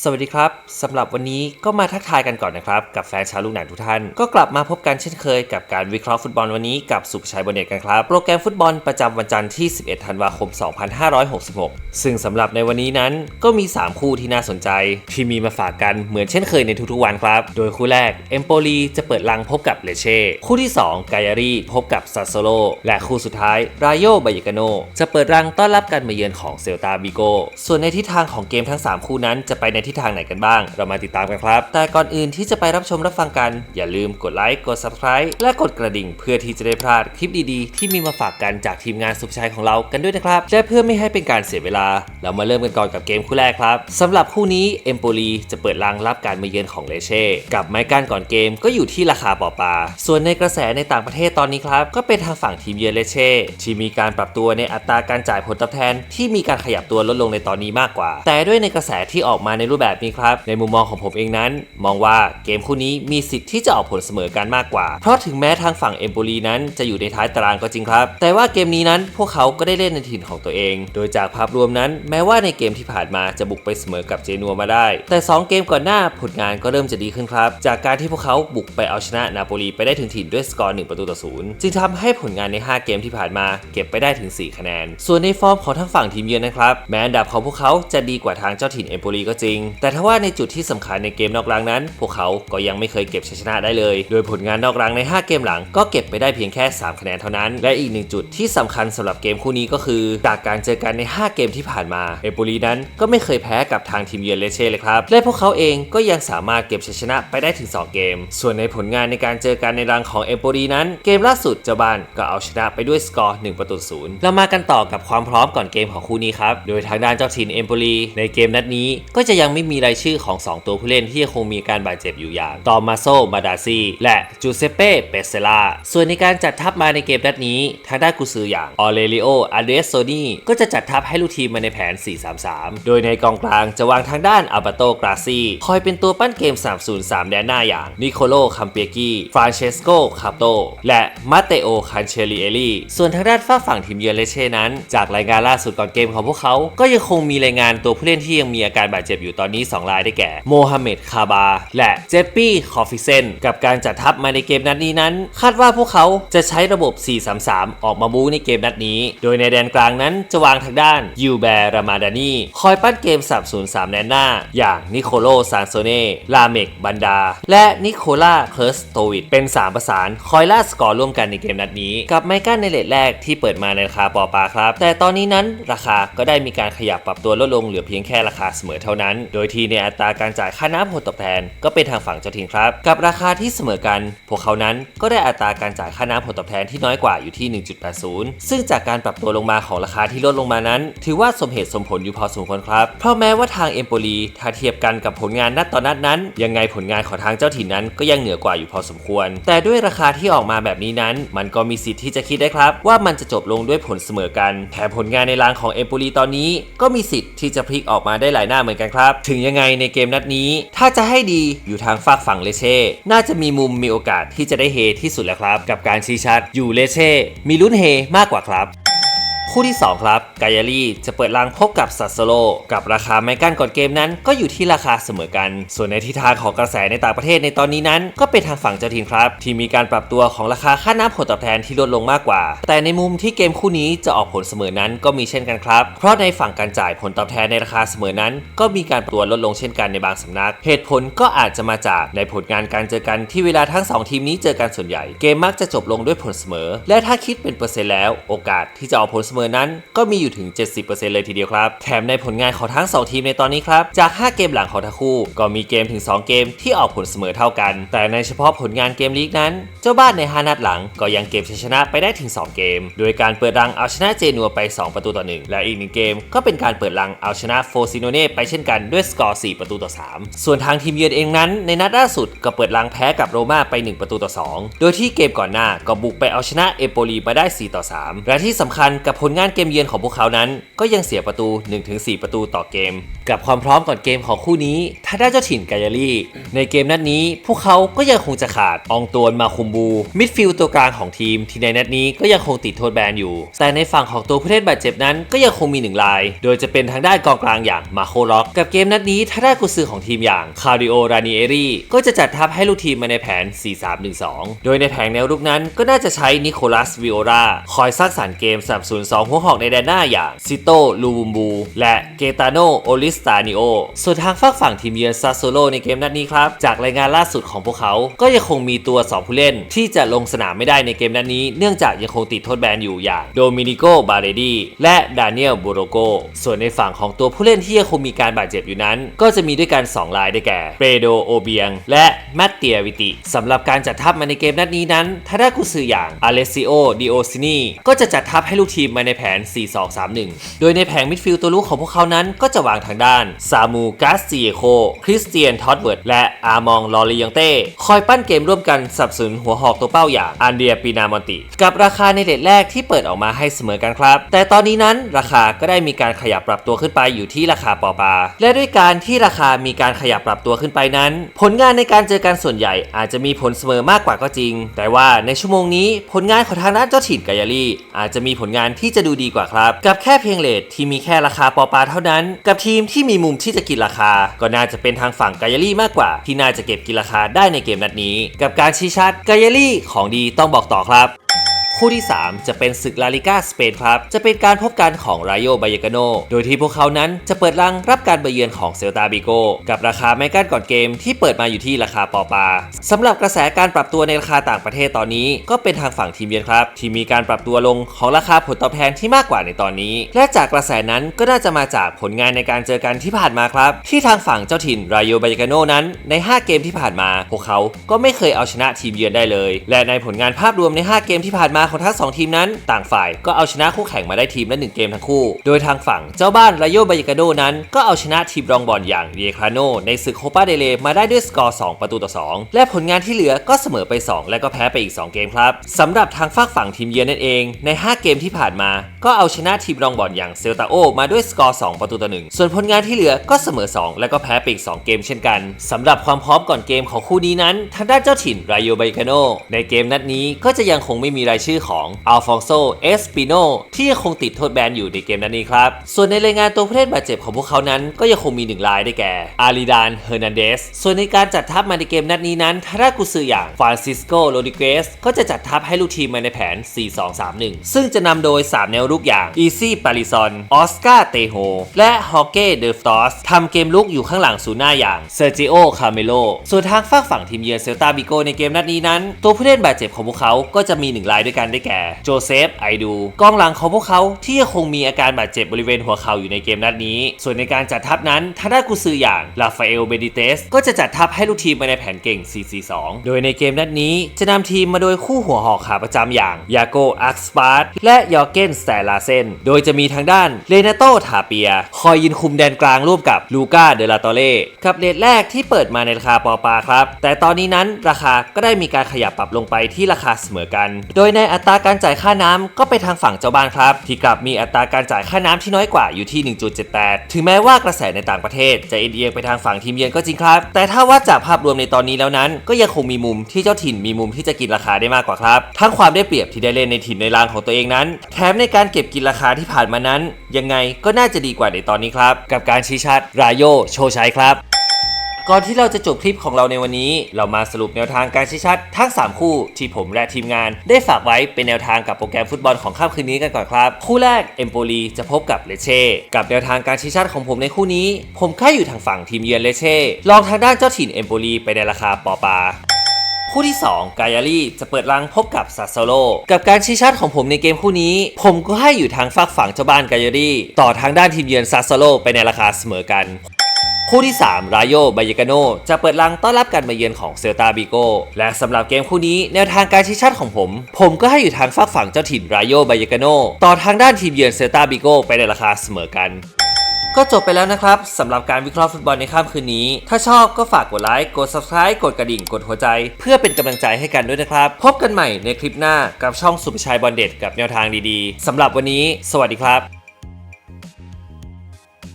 สวัสดีครับสำหรับวันนี้ก็มาทักทายกันก่อนนะครับ กับแฟนชาวลูกหนังทุกท่าน ก็กลับมาพบกันเช่นเคยกับการวิเคราะห์ฟุตบอลวันนี้กับสุภชัยบนเน็ตกันครับ โปรแกรมฟุตบอลประจำวันจันทร์ที่ 11 ธันวาคม 2566 ซึ่งสำหรับในวันนี้นั้นก็มี 3 คู่ที่น่าสนใจ ที่มีมาฝากกันเหมือนเช่นเคยในทุกๆวันครับ โดยคู่แรกเอมโปลีจะเปิดรังพบกับเลเช่คู่ที่2ไกอารีพบกับซาโซโลและคู่สุดท้ายรายโยบายกาโนจะเปิดรังต้อนรับการมาเยือนของเซลตาบิโกส่วนในทิศทางของเกมทั้ง 3 คู่นั้นจะไปในทิศทางไหนกันบ้าง เรามาติดตามกันครับ แต่ก่อนอื่นที่จะไปรับชมรับฟังกัน อย่าลืมกดไลค์กด Subscribe และกดกระดิ่ง เพื่อที่จะได้พลาดคลิปดีๆ ที่มีมาฝากกันจากทีมงานสุภชัยของเรากันด้วยนะครับและเพื่อไม่ให้เป็นการเสียเวลา เรามาเริ่มกันก่อนกับเกมคู่แรกครับสำหรับคู่นี้เอมโปลีจะเปิดรังรับการมาเยือนของเลเช่กับไม้กั้นก่อนเกมก็อยู่ที่ราคาปอปาส่วนในกระแสในต่างประเทศตอนนี้ครับก็เป็นทางฝั่งทีมเยือนเลเช่ที่มีการปรับตัวในอัตราการจ่ายผลตอบแทน ที่มีการขยับตัวลดลงในตอนนี้มากกว่า แต่ด้วยในกระแสที่ออกมาในรูปแบบนี้ครับ ในมุมมองของผมเองนั้น มองว่าเกมคู่นี้มีสิทธิ์ที่จะออกผลเสมอกันมากกว่า เพราะถึงแม้ทางฝั่งเอมโปลีนั้นจะอยู่ในท้ายตารางก็จริงครับ แต่ว่าเกมนี้นั้นพวกเขาก็ได้เล่นในถิ่นของตัวเอง โดยจากภาพรวมนั้น แม้ว่าในเกมที่ผ่านมาจะบุกไปเสมอกับเจนัวมาได้ แต่ 2 เกมก่อนหน้าผลงานก็เริ่มจะดีขึ้นครับ จากการที่พวกเขาบุกไปเอาชนะนาโปลีไปได้ถึงถิ่นด้วยสกอร์1ประตูต่อศูนย์จึงทำให้ผลงานใน 5 เกมที่ผ่านมา เก็บไปได้ถึง 4 คะแนน ส่วนในฟอร์มของทั้งฝั่งทีมเยือนนะครับแม้อันดับของพวกเขาจะดีกว่าทางเจ้าถิ่นเอมโปลีก็จริงแต่ถ้าว่าในจุดที่สำคัญในเกมนอกรังนั้น พวกเขาก็ยังไม่เคยเก็บชัยชนะได้เลย โดยผลงานนอกรังใน 5 เกมหลังก็เก็บไปได้เพียงแค่ 3 คะแนนเท่านั้น และอีกหนึ่งจุดที่สำคัญสำหรับเกมคู่นี้ก็คือ จากการเจอกันใน 5 เกมที่ผ่านมาเอมโปลีนั้นก็ไม่เคยแพ้กับทางทีมเยือนเลเช่เลยครับ และพวกเขาเองก็ยังสามารถเก็บชัยชนะไปได้ถึง 2 เกม ส่วนในผลงานในการเจอกันในรังของเอมโปลีนั้น เกมล่าสุดเจ้าบ้านก็เอาชนะไปด้วยสกอร์1ประตูศูนย์เรามากันต่อกับความพร้อมก่อนเกมของคู่นี้ครับ โดยทางด้านเจ้าถิ่นเอมโปลีในเกมนัดนี้ก็จะยังไม่มีรายชื่อของ 2 ตัวผู้เล่นที่ยังคงมีการบาดเจ็บอยู่อย่างตอมาโซ มาดาซี และจูเซเป้ เปเซล่า ส่วนในการจัดทัพมาในเกมนัดนี้ ทางด้านกุซืออย่างออเรลิโอ อาเดสโซนีก็จะจัดทัพให้ลูกทีมมาในแผน 4-3-3 โดยในกองกลางจะวางทางด้านอัลบาโต กราซี คอยเป็นตัวปั้นเกม 3-0-3 แดนหน้าอย่างนิโคโล คัมเปียกีฟรานเชสโก คาโต และมาเตโอ คันเชลิเอลีส่วนทางด้านฝ้าฝั่งทีมเยือนเลเช่นั้น จากรายงานล่าสุดก่อนเกมของพวกเขา ก็ยังคงมีรายงานตัวผู้เล่นที่ยังมีอาการบาดเจ็บอยู่ตออนนี้ 2 รายได้แก่โมฮัมเหม็ดคาบา และเจปปี้คอฟฟิเซนกับการจัดทัพมาในเกมนัดนี้นั้น คาดว่าพวกเขาจะใช้ระบบ 4-3-3 ออกมาบู๊ในเกมนัดนี้ โดยในแดนกลางนั้นจะวางทางด้านยูแบร์รามาดานีคอยปั้นเกม3-0-3แดนหน้า อย่างนิโคโลซานโซเน่ลาเมกบันดา และนิโคล่าเคิร์สโตวิดเป็น 3 ประสานคอยล่าสกอร์ร่วมกันในเกมนัดนี้ กับไมกันในเลทแรกที่เปิดมาในราคาปอปาครับ แต่ตอนนี้นั้นราคาก็ได้มีการขยับปรับตัวลดลงเหลือเพียงแค่ราคาเสมอเท่านั้นโดยที่ในอัตราการจ่ายค่าน้ำผลตอบแทนก็เป็นทางฝั่งเจ้าถิ่นครับ กับราคาที่เสมอกัน พวกเขานั้นก็ได้อัตราการจ่ายค่าน้ำผลตอบแทนที่น้อยกว่าอยู่ที่ 1.80 ซึ่งจากการปรับตัวลงมาของราคาที่ลดลงมานั้น ถือว่าสมเหตุสมผลอยู่พอสมควรครับ เพราะแม้ว่าทางเอมโปลีถ้าเทียบกันกับผลงานนัดต่อนนัดนั้น ยังไงผลงานของทางเจ้าถิ่นนั้นก็ยังเหนือกว่าอยู่พอสมควร แต่ด้วยราคาที่ออกมาแบบนี้นั้น มันก็มีสิทธิ์ที่จะคิดได้ครับ ว่ามันจะจบลงด้วยผลเสมอกันแถมผลงานในรางของเอมโปลีตอนนี้ ก็มีสิทธิ์ที่จะพลิกออกมาได้หลายหน้าเหมือนกันครับถึงยังไงในเกมนัดนี้ ถ้าจะให้ดีอยู่ทางฝากฝั่งเลเช่ น่าจะมีมุมมีโอกาสที่จะได้เฮที่สุดแล้วครับ กับการชี้ชัดอยู่เลเช่ มีลุ้นเฮมากกว่าครับ คู่ที่ 2 ครับกายาลีจะเปิดรังพบกับซัสโซโลกับราคาไมกันก่อนเกมนั้น ก็อยู่ที่ราคาเสมอกัน ส่วนในทิศทางของกระแสในต่างประเทศในตอนนี้นั้น ก็เป็นทางฝั่งเจ้าทีมครับ ที่มีการปรับตัวของราคาค่าน้ำผลตอบแทนที่ลดลงมากกว่า แต่ในมุมที่เกมคู่นี้จะออกผลเสมอนั้นก็มีเช่นกันครับ เพราะในฝั่งการจ่ายผลตอบแทนในราคาเสมอนั้น ก็มีการปรับตัวลดลงเช่นกันในบางสำนัก เหตุผลก็อาจจะมาจากในผลงานการเจอกันที่เวลาทั้งสองทีมนี้เจอกันส่วนใหญ่ เกมมักจะจบลงด้วยผลเสมอ และถ้าคิดเป็นเปอร์เซ็นต์แล้ว โอกาสที่จะออกผลเสมอนั้นก็มีอยู่ถึง 70%เลยทีเดียวครับ แถมในผลงานของทั้ง 2 ทีมในตอนนี้ครับ จาก 5 เกมหลังของทั้งคู่ ก็มีเกมถึง 2 เกมที่ออกผลเสมอเท่ากัน แต่ในเฉพาะผลงานเกมลีกนั้น เจ้าบ้านใน 5 นัดหลังก็ยังเก็บชัยชนะไปได้ถึง 2 เกม โดยการเปิดรังเอาชนะเจนัวไป 2 ประตูต่อ 1 และอีกหนึ่งเกม ก็เป็นการเปิดรังเอาชนะโฟซิโนเน่ไปเช่นกันด้วยสกอร์ 4 ประตูต่อ 3 ส่วนทางทีมเยือนเองนั้น ในนัดล่าสุดก็เปิดรังแพ้กับโรม่าไป 1 ประตูต่อ 2 โดยที่เกมก่อนหน้าก็บุกไปเอาชนะเอโปลีมาได้ 4 ต่อ 3 และที่สำคัญกับผผลงานเกมเยือนของพวกเขานั้น ก็ยังเสียประตู 1-4 ประตูต่อเกม กับความพร้อมก่อนเกมของคู่นี้ถ้าได้เจ้าถิ่นกายาลีในเกมนัดนี้ พวกเขาก็ยังคงจะขาดอองตวนมาคุมบู มิดฟิลด์ตัวกลางของทีม ที่ในนัดนี้ก็ยังคงติดโทษแบนอยู่ แต่ในฝั่งของตัวผู้เล่นบาดเจ็บนั้นก็ยังคงมีหนึ่งราย โดยจะเป็นทางด้านกองกลางอย่างมาโคล็อก กับเกมนัดนี้ถ้าได้กุซือของทีมอย่างคาริโอรานิเอรีก็จะจัดทัพให้ลูกทีมมาในแผน 4-3-1-2 โดยในแผงแนวรุกนั้นก็น่าจะใช้นิโคลัสวิโอราคอยสร้างสรรค์เกมสนับสนุน2 หัวหอกในแดนหน้าอย่างซิโตลูบุมบู และเกตาโนโอลิสตานิโอ ส่วนทางฝั่งฝั่งทีมเยือนซาโซโลในเกมนัดนี้ครับ จากรายงานล่าสุดของพวกเขา ก็ยังคงมีตัว 2 ผู้เล่นที่จะลงสนามไม่ได้ในเกมนัดนี้ เนื่องจากยังคงติดโทษแบนอยู่อย่างโดมินิโกบาเรดีและดานิเอลบูโรโก ส่วนในฝั่งของตัวผู้เล่นที่ยังคงมีการบาดเจ็บอยู่นั้น ก็จะมีด้วยกัน 2 รายได้แก่เปโดโอเบียง และแมตเตียวิติสำหรับการจัดทัพมาในเกมนัดนี้นั้นถ้าได้กุซืออย่างอเลซิโอดิโอซินีก็จะจัดทัพให้ลูกทีมมาในแผน 4-2-3-1 โดยในแผงมิดฟิลด์ตัวลูกของพวกเขานั้นก็จะวางทางด้านซามูกาสเซียโค คริสเตียน ทอดเวิร์ด และอามอง ลอริยังเต้ คอยปั้นเกมร่วมกันสับสนุนหัวหอกตัวเป้าอย่างอันเดียปีนามอนติ กับราคาในเดทแรกที่เปิดออกมาให้เสมอกันครับ แต่ตอนนี้นั้นราคาก็ได้มีการขยับปรับตัวขึ้นไปอยู่ที่ราคาปอปา และด้วยการที่ราคามีการขยับปรับตัวขึ้นไปนั้น ผลงานในการเจอกันส่วนใหญ่อาจจะมีผลเสมอมากกว่าก็จริง แต่ว่าในชั่วโมงนี้ผลงานของทางด้านเจ้าถิ่นกายาลีอาจจะมีผลงานที่จะดูดีกว่าครับ กับแค่เพียงเลทที่มีแค่ราคาปอปาเท่านั้น กับทีมที่มีมุมที่จะกินราคา ก็น่าจะเป็นทางฝั่งกายาลีมากกว่า ที่น่าจะเก็บกินราคาได้ในเกมนัดนี้ กับการชี้ชัดกายาลีของดีต้องบอกต่อครับ คู่ที่ 3 จะเป็นศึกลาลิก้าสเปนครับ จะเป็นการพบกันของรายโยบายกาโน โดยที่พวกเขานั้นจะเปิดรังรับการไปเยือนของเซลตาบิโกกับราคาไม่กั้นก่อนเกมที่เปิดมาอยู่ที่ราคาปอปาสำหรับกระแสการปรับตัวในราคาต่างประเทศตอนนี้ ก็เป็นทางฝั่งทีมเยือนครับที่มีการปรับตัวลงของราคาผลตอบแทนที่มากกว่าในตอนนี้ และจากกระแสนั้นก็น่าจะมาจากผลงานในการเจอกันที่ผ่านมาครับ ที่ทางฝั่งเจ้าถิ่นรายโยบายกาโนนั้นใน 5 เกมที่ผ่านมา พวกเขาก็ไม่เคยเอาชนะทีมเยือนได้เลย และในผลงานภาพรวมใน 5 เกมที่ผ่านมาของทั้งสองทีมนั้นต่างฝ่ายก็เอาชนะคู่แข่งมาได้ทีมละหนึ่งเกมทั้งคู่ โดยทางฝั่งเจ้าบ้านรายโยบายกาโดนั้น ก็เอาชนะทีมรองบอลอย่างเดียคาโนในศึกโคปาเดเลมาได้ด้วยสกอร์ 2 ประตูต่อ 2 และผลงานที่เหลือก็เสมอไป 2 และก็แพ้ไปอีก 2 เกมครับสำหรับทางฝากฝั่งทีมเยือนนั่นเอง ใน 5 เกมที่ผ่านมา ก็เอาชนะทีมรองบอลอย่างเซลตาโอมาด้วยสกอร์ 2 ประตูต่อ 1 ส่วนผลงานที่เหลือก็เสมอ 2 และก็แพ้ไปอีก 2 เกมเช่นกันสำหรับความพร้อมก่อนเกมของคู่นี้นั้นทางด้านเจ้าถิ่นรายโยบายกาโนในเกมนัดนี้ก็จะยังคงไม่มีรายชื่อของอัลฟองโซ เอสปิโนที่ยังคงติดโทษแบนอยู่ในเกมนัดนี้ครับ ส่วนในรายงานตัวผู้เล่นบาดเจ็บของพวกเขานั้น ก็ยังคงมีหนึ่งรายได้แก่ อาริดาน เฮอร์นันเดส ส่วนในการจัดทัพมาในเกมนัดนี้นั้นทารากุซืออย่างฟรานซิสโก โรดิเกส ก็จะจัดทัพให้ลูกทีมมาในแผน 4-2-3-1 ซึ่งจะนำโดย 3 แนวรุกอย่าง อีซี่ ปาริซอน ออสการ์ เตโฮ และฮอเก้ เดฟตอสทำเกมลุกอยู่ข้างหลังศูนย์หน้าอย่าง เซอร์จิโอ คาเมโล ส่วนทางฝากฝั่งทีมเยือนเซลตาบิโกในเกมนัดนี้นั้น ตัวผู้เล่นบาดเจ็บของพวกเขาก็จะมีหนึ่งรายด้วยกันได้แก่โจเซฟไอดูกองหลังของพวกเขาที่ยังคงมีอาการบาดเจ็บบริเวณหัวเข่าอยู่ในเกมนัดนี้ ส่วนในการจัดทัพนั้นทางด้านกุซืออย่างลาฟาเอลเบดิเตสก็จะจัดทัพให้ลูกทีมมาในแผนเก่ง 4-4-2 โดยในเกมนัดนี้จะนำทีมมาโดยคู่หัวหอกขาประจำอย่างยาโกอักสปาร์ตและยอร์เกนสแตลาเซนโดยจะมีทางด้านเลนาโตทาเปีย คอยยืนคุมแดนกลางร่วมกับลูก้าเดลาโตเล่กับเลทแรกที่เปิดมาในราคาปอปาครับ แต่ตอนนี้นั้นราคาก็ได้มีการขยับปรับลงไปที่ราคาเสมอกัน โดยในอัตราการจ่ายค่าน้ำก็ไปทางฝั่งเจ้าบ้านครับ ที่กลับมีอัตราการจ่ายค่าน้ำที่น้อยกว่าอยู่ที่ 1.78 ถึงแม้ว่ากระแสในต่างประเทศจะเอียงไปทางฝั่งทีมเยือนก็จริงครับ แต่ถ้าวัดจากภาพรวมในตอนนี้แล้วนั้น ก็ยังคงมีมุมที่เจ้าถิ่นมีมุมที่จะกินราคาได้มากกว่าครับ ทั้งความได้เปรียบที่ได้เล่นในถิ่นในรางของตัวเองนั้น แถมในการเก็บกินราคาที่ผ่านมานั้น ยังไงก็น่าจะดีกว่าในตอนนี้ครับ กับการชี้ชัดรายโยโชชัยครับ ก่อนที่เราจะจบคลิปของเราในวันนี้ เรามาสรุปแนวทางการชี้ชัดทั้ง 3 คู่ที่ผมและทีมงาน ได้ฝากไว้เป็นแนวทางกับโปรแกรมฟุตบอลของค่ำคืนนี้กันก่อนครับ คู่แรกเอมโปลีจะพบกับเลเช่กับแนวทางการชี้ชัดของผมในคู่นี้ ผมแค่อยู่ทางฝั่งทีมเยือนเลเช่ลองทางด้านเจ้าถิ่นเอมโปลีไปในราคาปอปาคู่ที่ 2 กายาลีจะเปิดรังพบกับซาโซโล กับการชี้ชัดของผมในเกมคู่นี้ ผมก็ให้อยู่ทางฝักฝั่งเจ้าบ้านกายาลีต่อทางด้านทีมเยือนซาโซโลไปในราคาเสมอกัน คู่ที่ 3 รายโยบายกาโนจะเปิดรังต้อนรับการมาเยือนของเซลตาบิโกและสำหรับเกมคู่นี้แนวทางการชี้ชัดของผม ผมก็ให้อยู่ทางฝักฝั่งเจ้าถิ่นรายโยบายกาโนต่อทางด้านทีมเยือนเซลตาบิโกไปในราคาเสมอกันก็จบไปแล้วนะครับสำหรับการวิเคราะห์ฟุตบอลในค่ำคืนนี้ ถ้าชอบก็ฝากกดไลค์ กด subscribe กดกระดิ่ง กดหัวใจ เพื่อเป็นกำลังใจให้กันด้วยนะครับ พบกันใหม่ในคลิปหน้ากับช่องสุภชัยบอลเด็ดกับแนวทางดีๆสำหรับวันนี้ สวัสดีครับ